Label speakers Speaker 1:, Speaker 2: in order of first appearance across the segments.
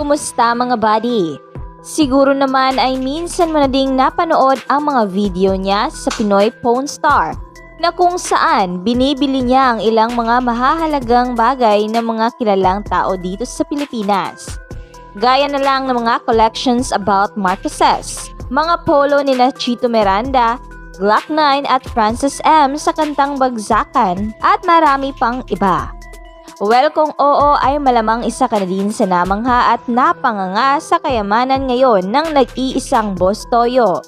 Speaker 1: Kumusta mga buddy? Siguro naman ay minsan mo na ding napanood ang mga video niya sa Pinoy Pawn Star na kung saan binibili niya ang ilang mga mahahalagang bagay ng mga kilalang tao dito sa Pilipinas. Gaya na lang ng mga collections about Marquesas, mga polo ni na Chito Miranda, Glock 9 at Francis M sa kantang Bagsakan at marami pang iba. Well, kung oo ay malamang isa ka na din sa namangha at napanganga sa kayamanan ngayon ng nag-iisang boss toyo.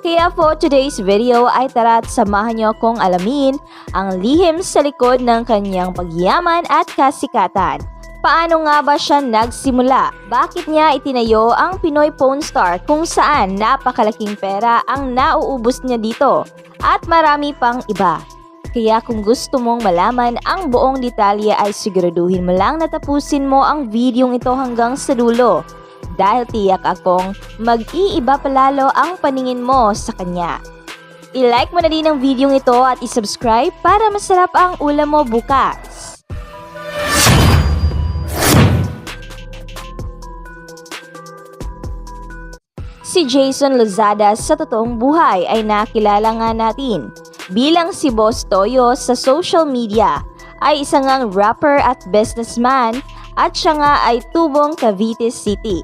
Speaker 1: Kaya for today's video ay tara at samahan niyo akong alamin ang lihim sa likod ng kanyang pagyaman at kasikatan. Paano nga ba siya nagsimula? Bakit niya itinayo ang Pinoy Pawn Star kung saan napakalaking pera ang nauubos niya dito? At marami pang iba. Kaya kung gusto mong malaman ang buong detalye ay siguraduhin mo lang na tapusin mo ang videong ito hanggang sa dulo. Dahil tiyak akong mag-iiba palalo ang paningin mo sa kanya. I-like mo na din ang videong ito at i-subscribe para masarap ang ulam mo bukas. Si Jason Lozada sa totoong buhay ay nakilala nga natin bilang si Boss Toyo sa social media ay isa ngang rapper at businessman at siya nga ay tubong Cavite City.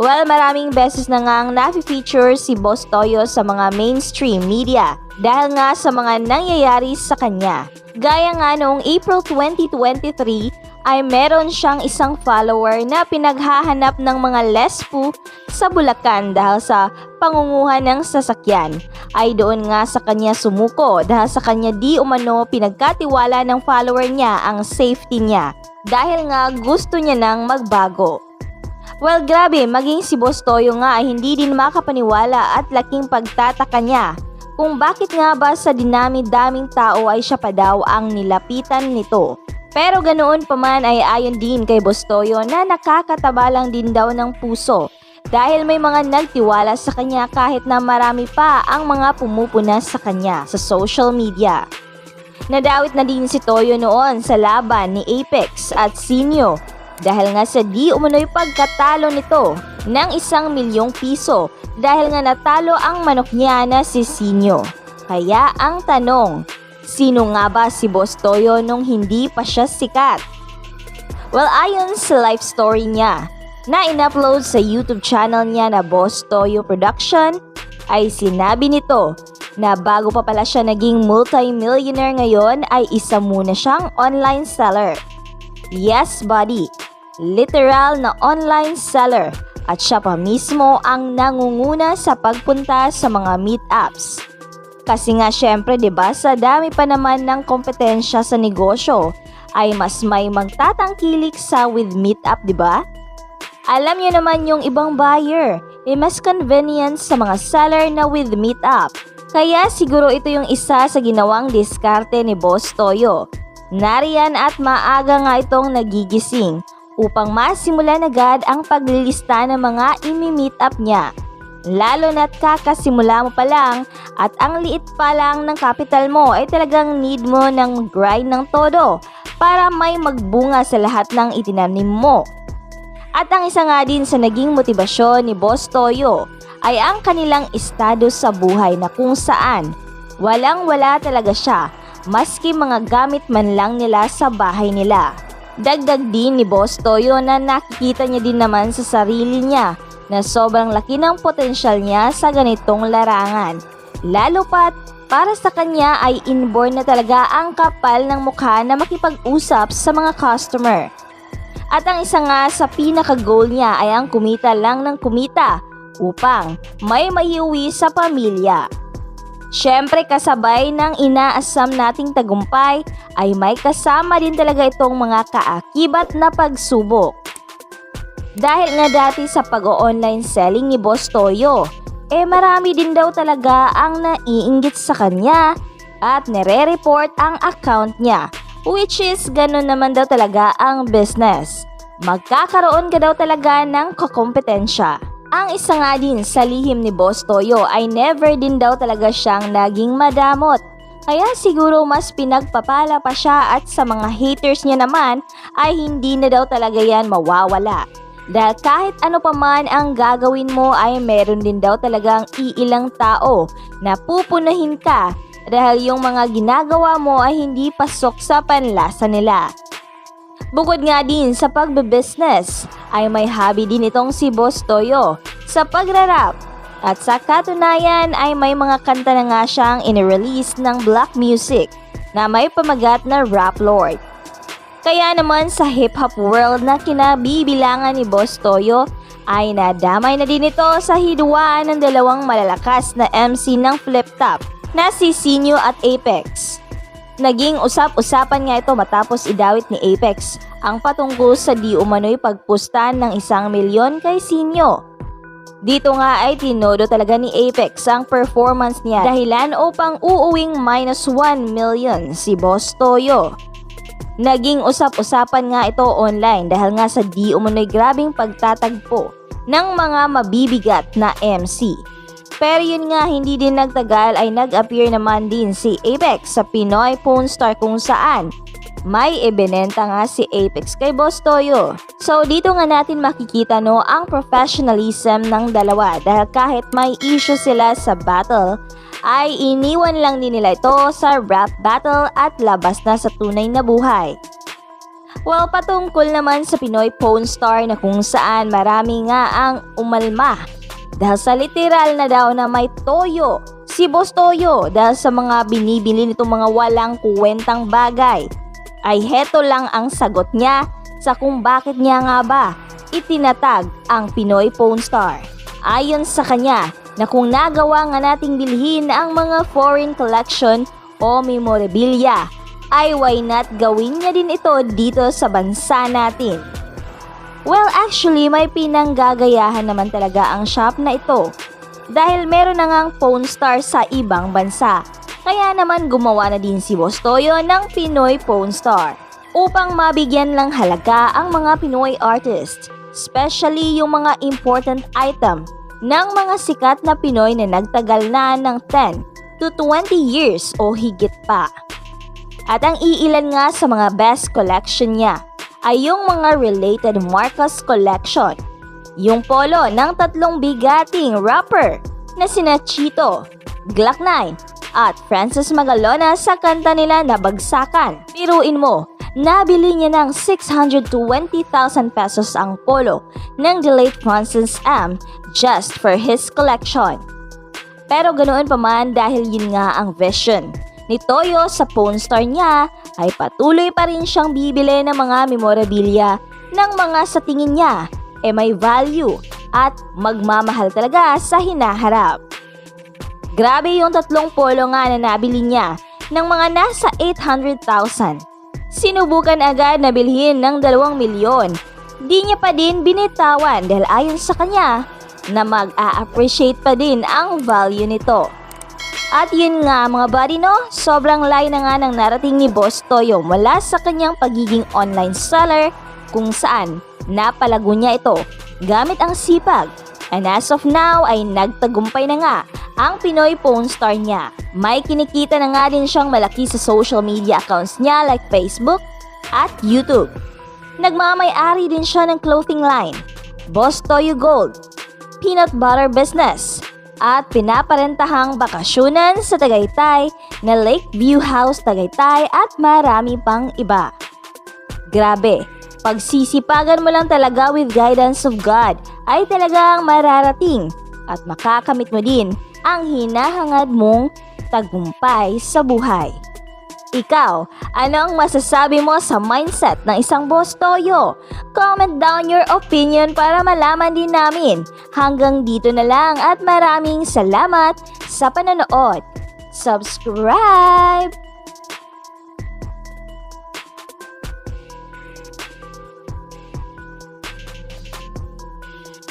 Speaker 1: Well, maraming beses na ngang nafe-feature si Boss Toyo sa mga mainstream media dahil nga sa mga nangyayari sa kanya. Gaya nga noong April 2023 ay meron siyang isang follower na pinaghahanap ng mga lespo sa Bulacan dahil sa pangunguhan ng sasakyan. Ay doon nga sa kanya sumuko dahil sa kanya di umano pinagkatiwala ng follower niya ang safety niya dahil nga gusto niya nang magbago. Well, grabe, maging si Boss Toyo nga ay hindi din makapaniwala at laking pagtataka niya kung bakit nga ba sa dinami-daming tao ay siya pa daw ang nilapitan nito. Pero ganoon pa man ay ayon din kay Boss Toyo na nakakataba lang din daw ng puso dahil may mga nagtiwala sa kanya kahit na marami pa ang mga pumupuna sa kanya sa social media. Nadawit na din si Toyo noon sa laban ni Apex at Sinyo dahil nga sa di umano'y pagkatalo nito ng isang milyong piso dahil nga natalo ang manok niya na si Sinyo. Kaya ang tanong, sino nga ba si Boss Toyo nung hindi pa siya sikat? Well, ayon sa life story niya, na in-upload sa YouTube channel niya na Boss Toyo Production, ay sinabi nito na bago pa pala siya naging multi-millionaire ngayon ay isa muna siyang online seller. Yes, buddy. Literal na online seller at siya pa mismo ang nangunguna sa pagpunta sa mga meetups. Kasi nga syempre 'di ba sa dami pa naman ng kompetensya sa negosyo ay mas may magtatangkilik sa with meetup 'di ba? Alam niyo naman yung ibang buyer, eh mas convenient sa mga seller na with meetup. Kaya siguro ito yung isa sa ginawang diskarte ni Boss Toyo. Nariyan at maaga nga itong nagigising upang masimulan agad ang paglilista ng mga imi-meet up niya. Lalo na't kakasimula mo pa lang at ang liit pa lang ng capital mo ay talagang need mo ng grind ng todo para may magbunga sa lahat ng itinanim mo. At ang isa nga din sa naging motibasyon ni Boss Toyo ay ang kanilang estado sa buhay na kung saan walang wala talaga siya maski mga gamit man lang nila sa bahay nila. Dagdag din ni Boss Toyo na nakikita niya din naman sa sarili niya na sobrang laki ng potensyal niya sa ganitong larangan. Lalo pat para sa kanya ay inborn na talaga ang kapal ng mukha na makipag-usap sa mga customer. At ang isa nga sa pinaka-goal niya ay ang kumita lang ng kumita upang may maiuwi sa pamilya. Siyempre kasabay ng inaasam nating tagumpay ay may kasama din talaga itong mga kaakibat na pagsubok. Dahil nga dati sa pag-online selling ni Boss Toyo, eh marami din daw talaga ang naiinggit sa kanya at nire-report ang account niya which is ganun naman daw talaga ang business. Magkakaroon ka daw talaga ng kakompetensya. Ang isa nga din sa lihim ni Boss Toyo ay never din daw talaga siyang naging madamot. Kaya siguro mas pinagpapala pa siya at sa mga haters niya naman ay hindi na daw talaga yan mawawala. Dahil kahit ano pa man ang gagawin mo ay meron din daw talagang iilang tao na pupunahin ka dahil yung mga ginagawa mo ay hindi pasok sa panlasa nila. Bukod nga din sa pagbe-business, ay may hobby din itong si Boss Toyo sa pagrarap. At sa katunayan ay may mga kanta na nga siyang in-release ng black music na may pamagat na Rap Lord. Kaya naman sa hip-hop world na kinabibilangan ni Boss Toyo ay nadamay na din ito sa hidwaan ng dalawang malalakas na MC ng Flip Top na si Sinyo at Apex. Naging usap-usapan nga ito matapos idawit ni Apex ang patungkol sa di umano'y pagpustan ng isang milyon kay Sinyo. Dito nga ay tinodo talaga ni Apex ang performance niya dahilan upang uuwing minus 1 million si Boss Toyo. Naging usap-usapan nga ito online dahil nga sa di umano'y grabing pagtatagpo ng mga mabibigat na MC. Pero yun nga, hindi din nagtagal ay nag-appear naman din si Apex sa Pinoy Phone Star kung saan may ibinenta nga si Apex kay Boss Toyo. So dito nga natin makikita no ang professionalism ng dalawa dahil kahit may issue sila sa battle, ay iniwan lang din nila ito sa rap battle at labas na sa tunay na buhay. Well, patungkol naman sa Pinoy Phone Star na kung saan marami nga ang umalma dahil sa literal na daw na may toyo si Boss Toyo dahil sa mga binibili nitong mga walang kuwentang bagay ay heto lang ang sagot niya sa kung bakit niya nga ba itinatag ang Pinoy Phone Star. Ayon sa kanya na kung nagawa nga nating bilhin ang mga foreign collection o memorabilia ay why not gawin niya din ito dito sa bansa natin. Well, actually, may pinanggagayahan naman talaga ang shop na ito dahil meron na ngang phone star sa ibang bansa. Kaya naman gumawa na din si Boss Toyo ng Pinoy Phone Star upang mabigyan lang halaga ang mga Pinoy artists, especially yung mga important item ng mga sikat na Pinoy na nagtagal na ng 10 to 20 years o higit pa. At ang iilan nga sa mga best collection niya ay yung mga related Marcos collection. Yung polo ng tatlong bigating rapper na sina Chito, Glock 9 at Francis Magalona sa kanta nila na Bagsakan. Piruin mo, nabili niya ng 620,000 pesos ang polo ng the late Francis M just for his collection. Pero ganoon pa man dahil yun nga ang vision ni Toyo sa phone store niya ay patuloy pa rin siyang bibili ng mga memorabilia ng mga sa tingin niya e may value at magmamahal talaga sa hinaharap. Grabe yung tatlong polo nga na nabili niya ng mga nasa 800,000. Sinubukan agad na bilhin ng 2 milyon. Di niya pa din binitawan dahil ayon sa kanya na mag-a-appreciate pa din ang value nito. At yun nga mga buddy no, sobrang layo na nga ng narating ni Boss Toyo mula sa kanyang pagiging online seller kung saan napalago niya ito gamit ang sipag. And as of now ay nagtagumpay na nga ang Pinoy Phone Star niya. May kinikita na nga din siyang malaki sa social media accounts niya like Facebook at YouTube. Nagmamay-ari din siya ng clothing line, Boss Toyo Gold, Peanut Butter Business, at pinaparentahang bakasyonan sa Tagaytay na Lakeview House Tagaytay at marami pang iba. Grabe, pagsisipagan mo lang talaga with guidance of God ay talagang mararating at makakamit mo din ang hinahangad mong tagumpay sa buhay. Ikaw, ano ang masasabi mo sa mindset ng isang boss toyo? Comment down your opinion para malaman din namin. Hanggang dito na lang at maraming salamat sa panonood. Subscribe!